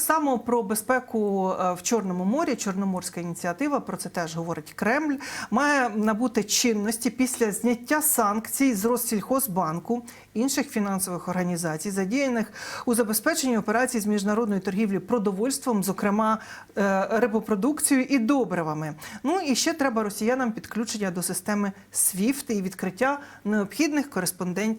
само про безпеку е, в Чорному морі. Чорноморська ініціатива про це теж говорить Кремль. Має набути чинності після зняття санкцій з Россільхозбанку інших фінансових організацій, задіяних у забезпеченні операцій з міжнародної торгівлі продовольством, зокрема е, рибопродукцією і добривами. Ну і ще треба росіянам підключення до системи SWIFT і відкриття необхідних кореспондент...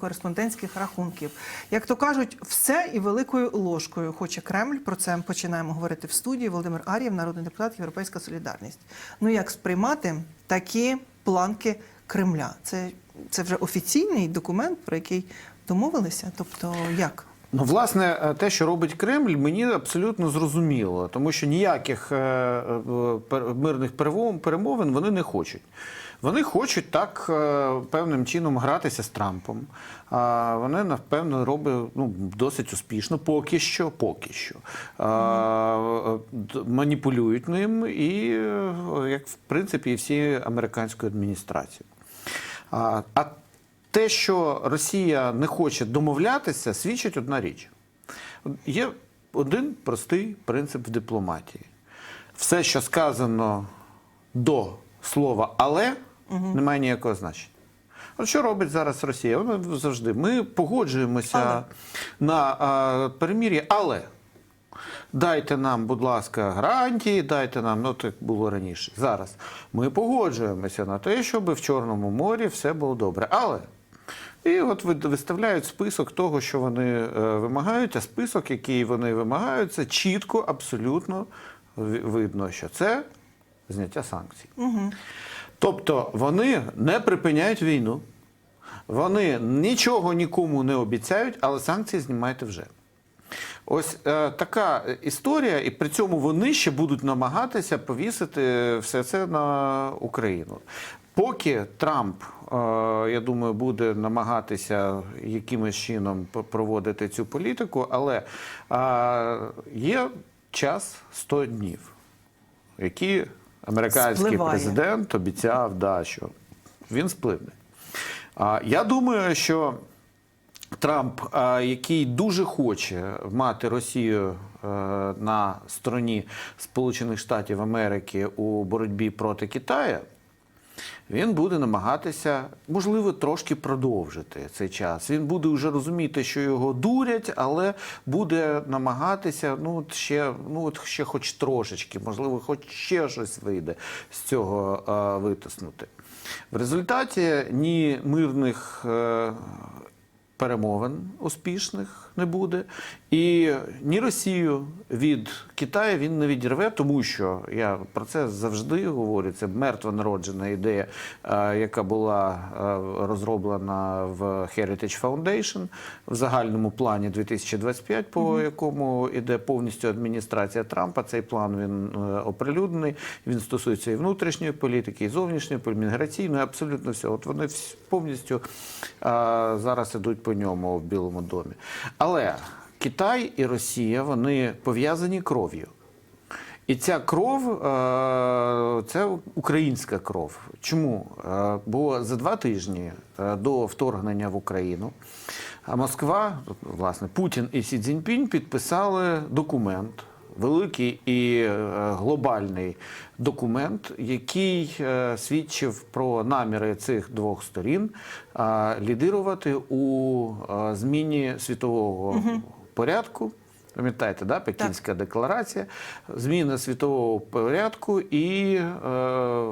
кореспондентських рахунків. Як то кажуть, все і великою ложкою хоче Кремль. Про це починаємо говорити в студії. Володимир Ар'єв, народний депутат, Європейська Солідарність. Ну як сприймати такі планки Кремля? Це, це вже офіційний документ, про який домовилися? Тобто як? Ну, власне, те, що робить Кремль, мені абсолютно зрозуміло, тому що ніяких е, е, мирних перемовин вони не хочуть. Вони хочуть так е, певним чином гратися з Трампом. Вони напевно роблять ну, досить успішно, поки що, поки що. Е, маніпулюють ним і, е, як в принципі, і всі американської адміністрації. А те, що Росія не хоче домовлятися, свідчить одна річ. Є один простий принцип в дипломатії. Все, що сказано до слова але, не має ніякого значення. От що робить зараз Росія? Вона завжди. Ми погоджуємося Але. на а, перемір'я, але. Дайте нам, будь ласка, гарантії, дайте нам, ну так було раніше. Зараз ми погоджуємося на те, щоб в Чорному морі все було добре. Але і от виставляють список того, що вони е, вимагають, а список, який вони вимагають, це чітко, абсолютно видно, що це зняття санкцій. Тобто вони не припиняють війну, вони нічого нікому не обіцяють, але санкції знімайте вже. Ось е, така історія, і при цьому вони ще будуть намагатися повісити все це на Україну. Поки Трамп, е, я думаю, буде намагатися якимось чином проводити цю політику, але е, є час 100 днів, які американський Спливає. президент обіцяв, да, що він спливне. А, Я думаю, що Трамп, який дуже хоче мати Росію е, на стороні Сполучених Штатів Америки у боротьбі проти Китаю, він буде намагатися, можливо, трошки продовжити цей час. Він буде вже розуміти, що його дурять, але буде намагатися ну, ще, ну, ще хоч трошечки, можливо, хоч ще щось вийде з цього е, витиснути. В результаті ні мирних е, перемовин успішних не буде. І ні Росію від Китаю він не відірве, тому що я про це завжди говорю. Це мертва народжена ідея, е, яка була е, розроблена в Heritage Foundation в загальному плані 2025, по якому іде повністю адміністрація Трампа. Цей план він е, оприлюднений. Він стосується і внутрішньої політики, і зовнішньої політики, міграційної, абсолютно все. От вони повністю зараз ідуть по ньому в Білому домі. Але Китай і Росія вони пов'язані кров'ю. І ця кров е, це українська кров. Чому? Е, Бо за два тижні е, до вторгнення в Україну Москва, власне, Путін і Сі Цзіньпінь підписали документ, великий і е, глобальний документ, який е, свідчив про наміри цих двох сторін е, лідирувати у зміні світового порядку. Пам'ятаєте, да? Пекінська декларація, зміна світового порядку і е,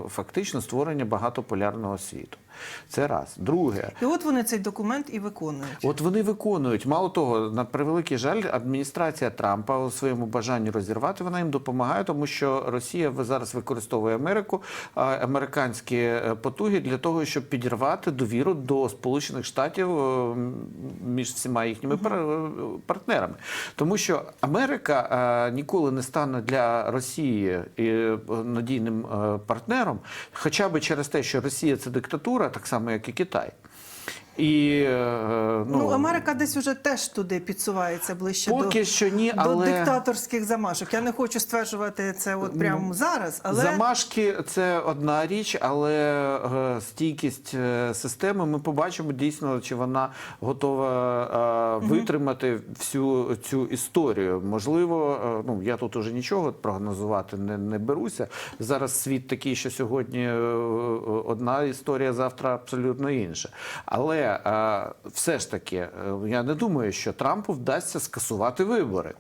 фактично створення багатополярного світу. Це раз. Друге, І от вони цей документ і виконують. От вони виконують. Мало того, на превеликий жаль, адміністрація Трампа у своєму бажанні розірвати вона їм допомагає, тому що Росія зараз використовує Америку, американські е, потуги для того, щоб підірвати довіру до Сполучених Штатів е, між всіма їхніми е, партнерами. Тому що Америка ніколи не стане для Росії надійним партнером, хоча б через те, що Росія це диктатура, так само як і Китай. І е, ну, Ну, Америка десь уже теж туди підсувається ближче поки до, що ні, до але диктаторських замашок. Я не хочу стверджувати це от прямо зараз, але замашки це одна річ, але е, стійкість е, системи ми побачимо дійсно, чи вона готова витримати всю цю історію. Можливо, ну я тут уже нічого прогнозувати не, не беруся. Зараз світ такий, що сьогодні одна історія, завтра абсолютно інша. Але е, все ж таки, е, я не думаю, що Трампу вдасться скасувати вибори.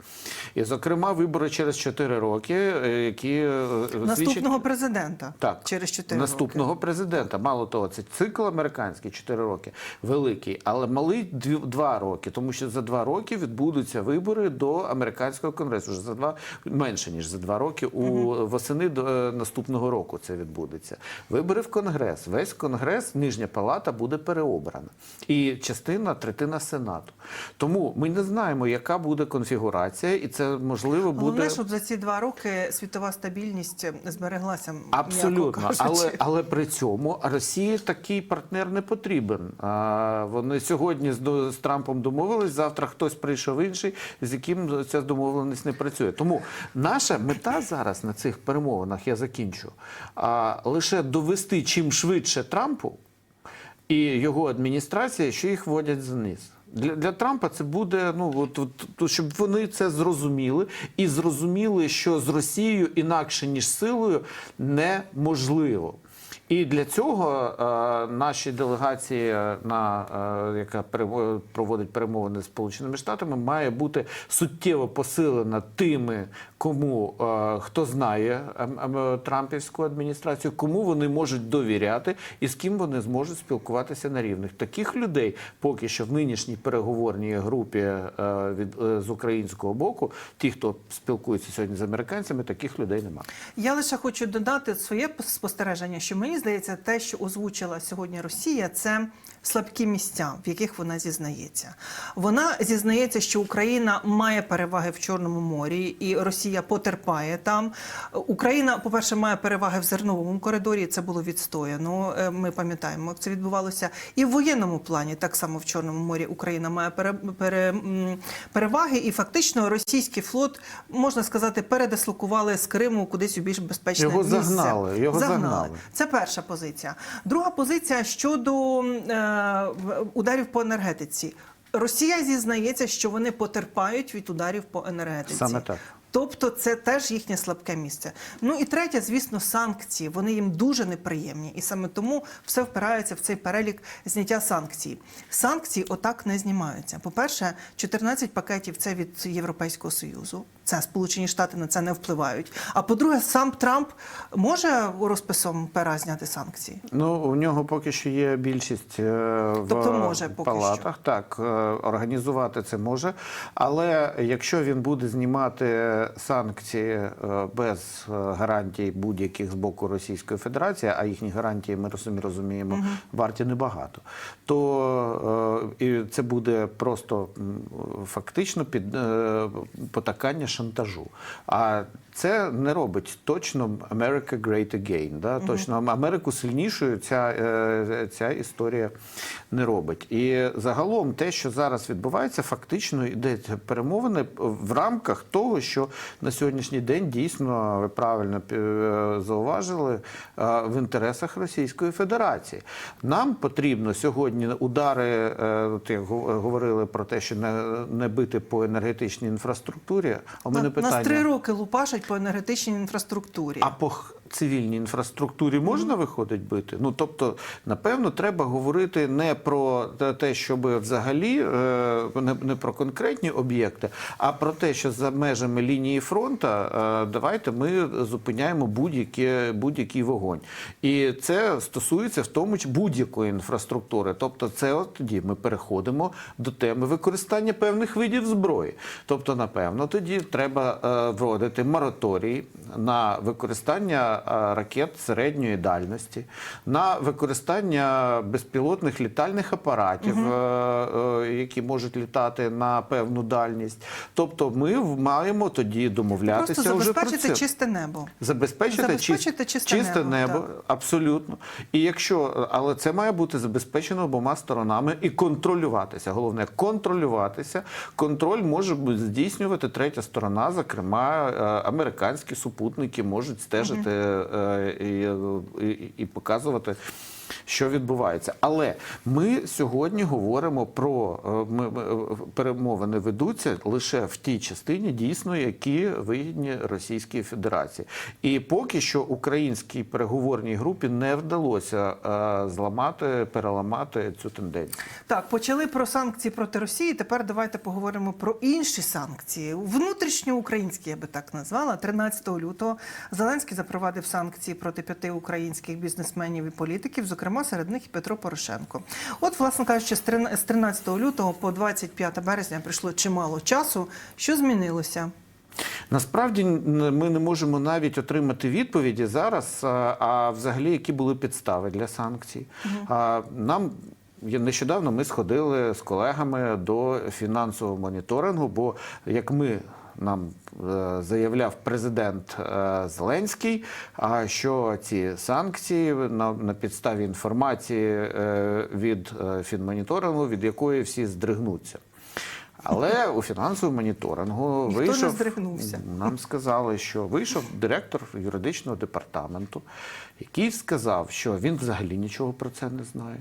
І, зокрема, вибори через 4 роки, е, які е, наступного свідчать- президента так, через 4 наступного роки. президента. Мало того, це цикл американський 4 роки, великий, але малий 2 роки, тому що за 2 роки відбудуться вибори до американського конгресу. Вже за два менше ніж за 2 роки. У восени до наступного року це відбудеться. Вибори в конгрес. Весь конгрес, нижня палата буде переобрана, і частина третина сенату. Тому ми не знаємо, яка буде конфігурація, і це можливо буде. Головне, щоб за ці два роки світова стабільність збереглася. Абсолютно, але, але при цьому Росії такий партнер не потрібен. А, вони сьогодні з, з Трампом домовились, завтра хтось прийшов інший, з яким ця домовленість не працює. Тому наша мета зараз на цих перемовинах, я закінчу, а, лише довести чим швидше Трампу і його адміністрація, що їх вводять зниз. Для, для Трампа це буде ну от, от, щоб вони це зрозуміли і зрозуміли, що з Росією інакше ніж силою неможливо. І для цього е, наші делегації, е, на е, яка проводить перемовини з Сполученими Штатами, має бути суттєво посилена тими, кому е, хто знає ем, ем, Трампівську адміністрацію, кому вони можуть довіряти і з ким вони зможуть спілкуватися на рівних. Таких людей поки що в нинішній переговорній групі е, від е, з українського боку, ті, хто спілкується сьогодні з американцями, таких людей немає. Я лише хочу додати своє спостереження, що мені здається, те, що озвучила сьогодні Росія, це слабкі місця, в яких вона зізнається. Вона зізнається, що Україна має переваги в Чорному морі, і Росія потерпає там. Україна, по-перше, має переваги в зерновому коридорі. Це було відстояно. Е, Ми пам'ятаємо, як це відбувалося. І в воєнному плані так само в Чорному морі Україна має пере, пере, переваги, і фактично російський флот можна сказати передислокували з Криму кудись у більш безпечне Його місце. загнали, його загнали. Це перша позиція. Друга позиція щодо е, ударів по енергетиці. Росія зізнається, що вони потерпають від ударів по енергетиці. Саме так. Тобто це теж їхнє слабке місце. Ну і третє, звісно, санкції. Вони їм дуже неприємні, і саме тому все впирається в цей перелік зняття санкцій. Санкції отак не знімаються. По-перше, 14 пакетів це від Європейського союзу. Це Сполучені Штати на це не впливають. А по-друге, сам Трамп може розписом пера зняти санкції. Ну, у нього поки що є більшість е, в Тобто може поки палатах. Так, е, організувати це може. Але якщо він буде знімати санкції е, без гарантій будь-яких з боку Російської Федерації, а їхні гарантії ми самі розуміємо, варті небагато, то і це буде просто фактично під потакання шантажу. А це не робить точно America Great Again. Да? Точно Америку сильнішою ця, е, ця історія не робить. І загалом те, що зараз відбувається, фактично йдеться перемовини в рамках того, що на сьогоднішній день дійсно ви правильно е, зауважили е, в інтересах Російської Федерації. Нам потрібно сьогодні удари, от як гов- говорили про те, що не, не бити по енергетичній інфраструктурі. А у мене На- питання. Нас три роки лупашать по енергетичній інфраструктурі. А по цивільній інфраструктурі можна виходить бити? Ну тобто, напевно, треба говорити не про те- щоб взагалі е, не, про конкретні об'єкти, а про те, що за межами лінії фронту е, давайте ми зупиняємо будь-який будь-який вогонь. І це стосується в тому числі будь-якої інфраструктури. Тобто, це от тоді ми переходимо до теми використання певних видів зброї. Тобто, напевно, тоді треба е, вводити мораторій на використання ракет середньої дальності, на використання безпілотних літальних апаратів, е, е, які можуть літати на певну дальність. Тобто, ми маємо тоді домовлятися Просто вже про забезпечити це. чисте небо. Забезпечити, Забезпечити чисте чисте небо, небо, абсолютно. І якщо, але це має бути забезпечено обома сторонами і контролюватися. Головне контролюватися. Контроль може здійснювати третя сторона, зокрема е, американські супутники можуть стежити е, і, і, і показувати. Що відбувається, але ми сьогодні говоримо про е, ми, е, перемовини ведуться лише в тій частині, дійсно, які вигідні Російській Федерації. І поки що українській переговорній групі не вдалося е, зламати, переламати цю тенденцію. Так, почали про санкції проти Росії. Тепер давайте поговоримо про інші санкції. Внутрішньоукраїнські, я би так назвала. 13 лютого Зеленський запровадив санкції проти п'яти українських бізнесменів і політиків, зокрема серед них і Петро Порошенко. От, власне кажучи, з 13 лютого по 25 березня прийшло чимало часу. Що змінилося? Насправді ми не можемо навіть отримати відповіді зараз, а, взагалі які були підстави для санкцій. А, Нам нещодавно ми сходили з колегами до фінансового моніторингу, бо як ми. Нам е, заявляв президент е, Зеленський, а що ці санкції на, на підставі інформації е, від фінмоніторингу, від якої всі здригнуться. Але у фінансовому моніторингу Ніхто не здригнувся. нам сказали, що вийшов директор юридичного департаменту, який сказав, що він взагалі нічого про це не знає.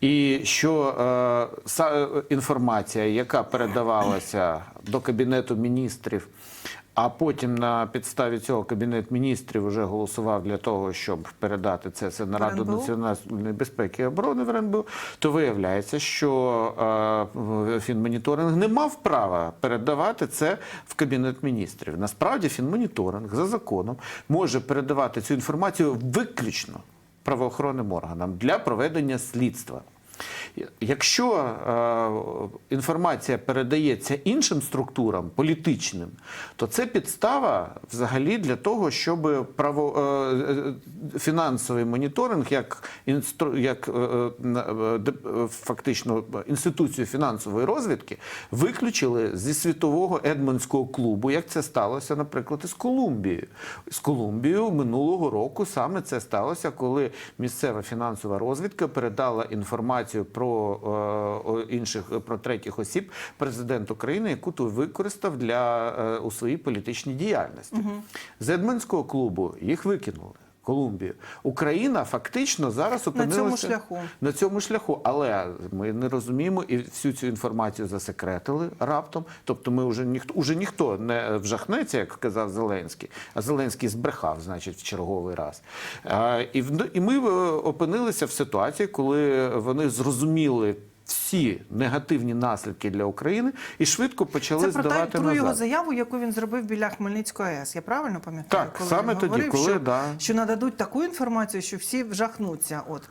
І що е, са- інформація, яка передавалася до Кабінету міністрів, а потім на підставі цього Кабінет міністрів вже голосував для того, щоб передати це на Раду національної безпеки і оборони в РНБО, то виявляється, що е, фінмоніторинг не мав права передавати це в Кабінет міністрів. Насправді фінмоніторинг за законом може передавати цю інформацію виключно правоохоронним органам для проведення слідства. Якщо е, інформація передається іншим структурам політичним, то це підстава взагалі для того, щоб право, е, е, фінансовий моніторинг, як, інстру, як е, е, е, е, фактично інституцію фінансової розвідки, виключили зі світового Едмонського клубу, як це сталося, наприклад, із Колумбією. З Колумбією минулого року саме це сталося, коли місцева фінансова розвідка передала інформацію про е, інших про третіх осіб президент України, яку той використав для е, у своїй політичній діяльності. З Едманського клубу їх викинули. Колумбію. Україна фактично зараз опинилася цьому шляху. на цьому шляху. Але ми не розуміємо і всю цю інформацію засекретили раптом. Тобто, ми вже ніхто уже ніхто не вжахнеться, як казав Зеленський. А Зеленський збрехав, значить, в черговий раз. І, і ми е, опинилися в ситуації, коли вони зрозуміли. Всі негативні наслідки для України і швидко почали Це про, та, здавати про назад. його заяву, яку він зробив біля Хмельницької АЕС. Я правильно пам'ятаю? Так, коли саме він тоді, говорив, коли, що, да. що нададуть таку інформацію, що всі вжахнуться. От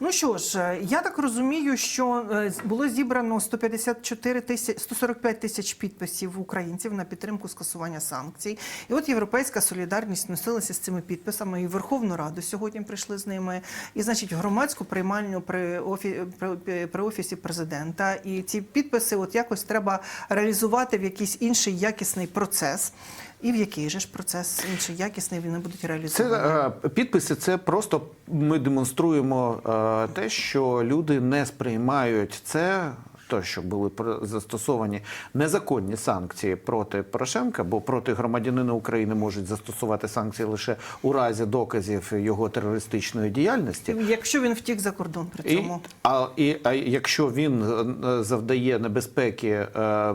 ну що ж, е, я так розумію, що е, було зібрано 154 тисяч 145 тисяч підписів українців на підтримку скасування санкцій. І от європейська солідарність носилася з цими підписами і Верховну Раду сьогодні прийшли з ними. І значить, громадську приймальню при офі при, при офісі президента. І ці підписи, от якось треба реалізувати в якийсь інший якісний процес. І в який же ж процес інший якісний вони будуть Це реалізовані? е, підписи. Це просто ми демонструємо е, те, що люди не сприймають це. То, що були застосовані незаконні санкції проти Порошенка, бо проти громадянина України можуть застосувати санкції лише у разі доказів його терористичної діяльності. Якщо він втік за кордон при І, цьому. а, і, а якщо він е, завдає небезпеки е, е,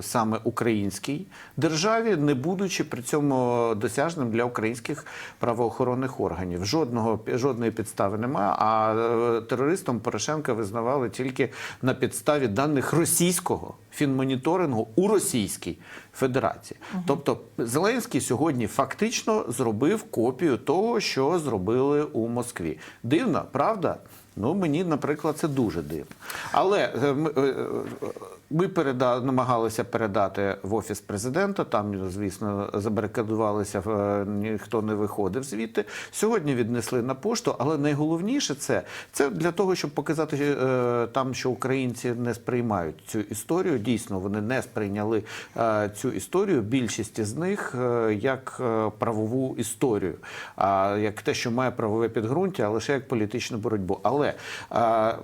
саме українській державі, не будучи при цьому досяжним для українських правоохоронних органів, жодного жодної підстави немає. А е, терористом Порошенка визнавали тільки на підставі даних російського фінмоніторингу у Російській Федерації. Тобто Зеленський сьогодні фактично зробив копію того, що зробили у Москві. Дивно, правда? Ну мені, наприклад, це дуже дивно. Але е, м- е, е, Ми переда... намагалися передати в офіс президента. Там, звісно, забарикадувалися, е, ніхто не виходив звідти. Сьогодні віднесли на пошту, але найголовніше це, це для того, щоб показати е, там, що українці не сприймають цю історію. Дійсно, вони не сприйняли е, цю історію. Більшість з них як правову історію, а як те, що має правове підґрунтя, а лише як політичну боротьбу. Але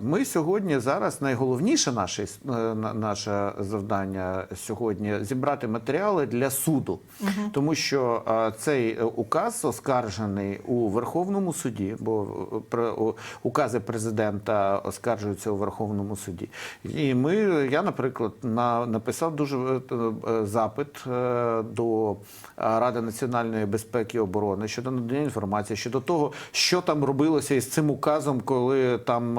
ми сьогодні зараз найголовніше наше, іс- е, на- наше завдання сьогодні зібрати матеріали для суду, тому що цей е, указ оскаржений у Верховному суді, бо е, укази президента оскаржуються у Верховному суді. І ми, я, наприклад, на, написав дуже е, запит до Ради національної безпеки і оборони щодо надання інформації щодо того, що там робилося із цим указом, коли там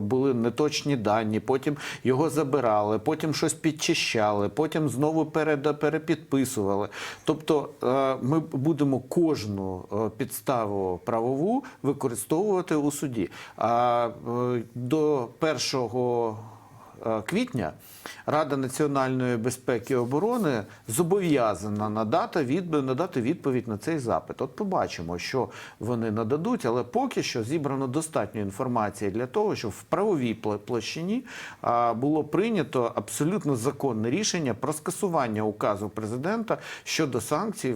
були неточні дані, потім його забирали, потім щось підчищали, потім знову перепідписували. Тобто е, ми будемо кожну е, підставу правову використовувати у суді. А е, до першого квітня Рада національної безпеки і оборони зобов'язана надати відповідь, надати відповідь на цей запит. От побачимо, що вони нададуть, але поки що зібрано достатньо інформації для того, щоб в правовій площині було прийнято абсолютно законне рішення про скасування указу президента щодо санкцій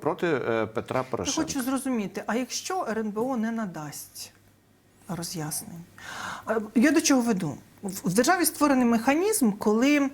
проти е, Петра Я хочу зрозуміти, а якщо РНБО не надасть роз'яснень? Е, Я до чого веду? В державі створений механізм, коли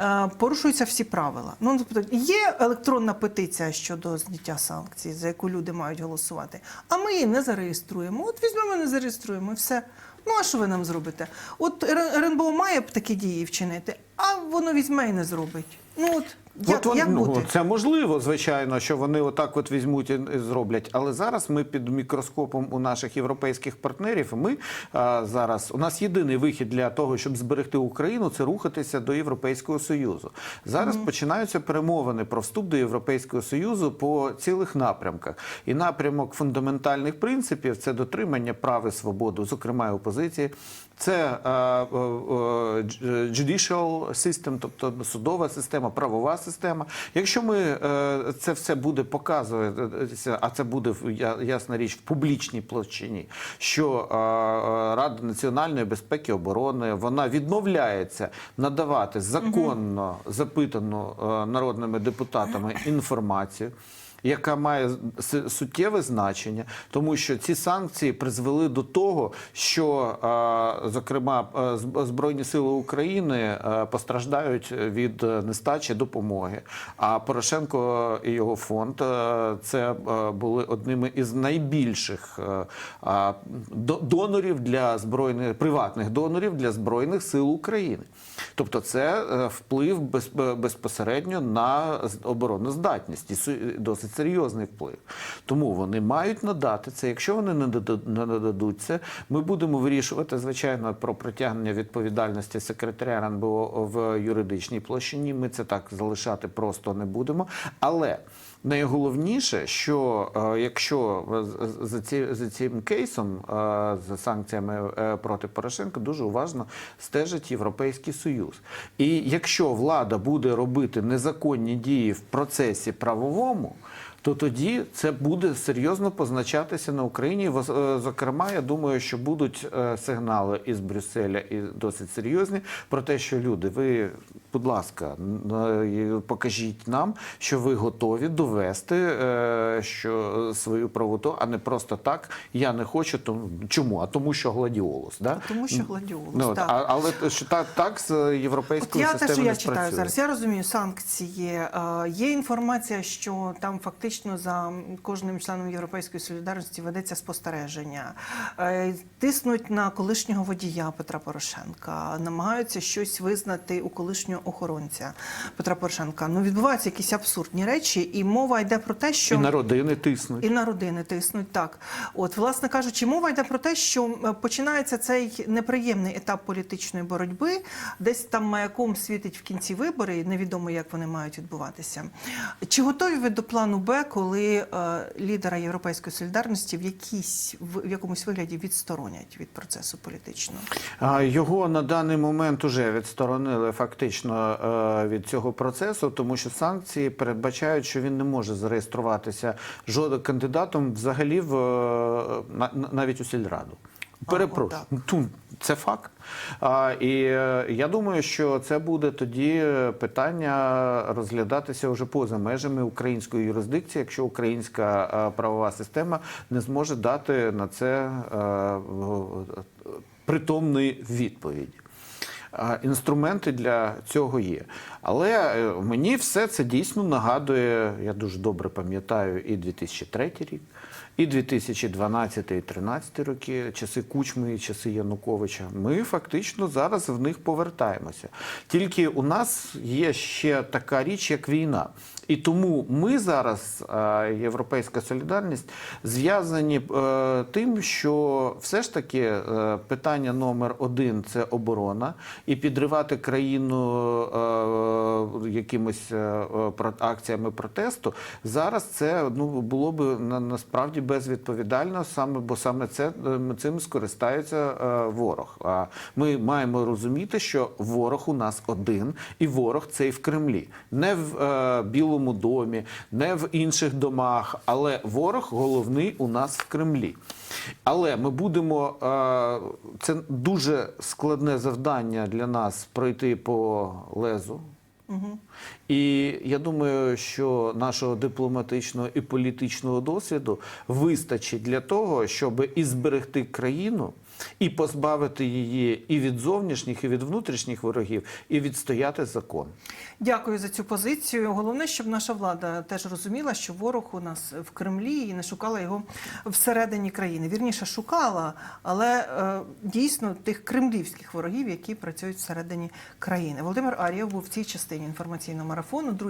е, порушуються всі правила. Ну, тобто, є електронна петиція щодо зняття санкцій, за яку люди мають голосувати, а ми її не зареєструємо. От візьмемо, не зареєструємо і все. Ну, а що ви нам зробите? От РНБО має б такі дії вчинити, а воно візьме і не зробить. Ну от як, От вон- як ну, це можливо, звичайно, що вони отак от візьмуть і зроблять. Але зараз ми під мікроскопом у наших європейських партнерів. Ми а, зараз у нас єдиний вихід для того, щоб зберегти Україну, це рухатися до Європейського союзу. Зараз починаються перемовини про вступ до Європейського союзу по цілих напрямках. І напрямок фундаментальних принципів це дотримання прав і свободу, зокрема і опозиції. Це е, judicial system, тобто судова система, правова система. Якщо ми е, це все буде показуватися, а це буде ясна річ в публічній площині, що е, е, Рада національної безпеки і оборони вона відмовляється надавати законно запитану народними депутатами інформацію яка має суттєве значення, тому що ці санкції призвели до того, що зокрема збройні сили України постраждають від е, нестачі допомоги. А Порошенко і його фонд е, це е, були одними із найбільших донорів для збройних приватних донорів для збройних сил України. Тобто, це вплив без, безпосередньо на обороноздатність і досить серйозний вплив. Тому вони мають надати це. Якщо вони не нададуть це, ми будемо вирішувати звичайно про притягнення відповідальності секретаря РНБО в юридичній площині. Ми це так залишати просто не будемо. Але найголовніше, що е, якщо з- з- за, ці, за цим кейсом, е, за санкціями е, проти Порошенка, дуже уважно стежить Європейський Союз. І якщо влада буде робити незаконні дії в процесі правовому, то тоді це буде серйозно позначатися на Україні. Е, Зокрема, я думаю, що будуть е, сигнали із Брюсселя і досить серйозні про те, що люди, ви, будь ласка, покажіть нам, що ви готові довести е, що свою правоту, а не просто так. Я не хочу. Тому чому? А тому, що гладіолус, да? Тому що гладіолус, Ну, так. а, але що так, так з От європейською я те, системою що я читаю зараз. Я розумію санкції. Є інформація, що там фактично за кожним членом Європейської солідарності ведеться спостереження. Е, Тиснуть на колишнього водія Петра Порошенка, намагаються щось визнати у колишнього охоронця Петра Порошенка. Ну відбуваються якісь абсурдні речі, і мова йде про те, що І на родини тиснуть. і на родини тиснуть так. От, власне кажучи, мова йде про те, що починається цей неприємний етап політичної боротьби, десь там маяком світить в кінці вибори, і невідомо, як вони мають відбуватися. Чи готові ви до плану Б, коли е, лідера Європейської солідарності в якійсь в, в якомусь вигляді відсторонять від процесу політичного? А, Його на даний момент уже відсторонили фактично е, від цього процесу, тому що санкції передбачають, що він не може зареєструватися жодним кандидатом взагалі в е, на- на- навіть у сільраду. Перепрошую, це факт. І е, я думаю, що це буде тоді питання розглядатися вже поза межами української юрисдикції, якщо українська е, правова система не зможе дати на це е, притомної відповіді. Інструменти для цього є. Але мені все це дійсно нагадує, я дуже добре пам'ятаю і 2003 рік, і 2012 і 2013 роки, часи Кучми, часи Януковича. Ми фактично зараз в них повертаємося. Тільки у нас є ще така річ, як війна. І тому ми зараз, е, Європейська солідарність, зв'язані е, тим, що все ж таки е, питання номер один це оборона, і підривати країну якимось акціями протесту. Зараз це ну було б на, насправді безвідповідально, саме бо саме це е, цим скористається е, ворог. А ми маємо розуміти, що ворог у нас один, і ворог цей в Кремлі, не в е, Білому домі, не в інших домах, але ворог головний у нас в Кремлі. Але ми будемо е, це дуже складне завдання для нас пройти по лезу. І я думаю, що нашого дипломатичного і політичного досвіду вистачить для того, щоб і зберегти країну, і позбавити її і від зовнішніх, і від внутрішніх ворогів, і відстояти закон. Дякую за цю позицію. Головне, щоб наша влада теж розуміла, що ворог у нас в Кремлі і не шукала його всередині країни. Вірніше шукала, але е, дійсно тих кремлівських ворогів, які працюють всередині країни. Володимир Ар'єв був в цій частині інформаційного марафону. Друзі.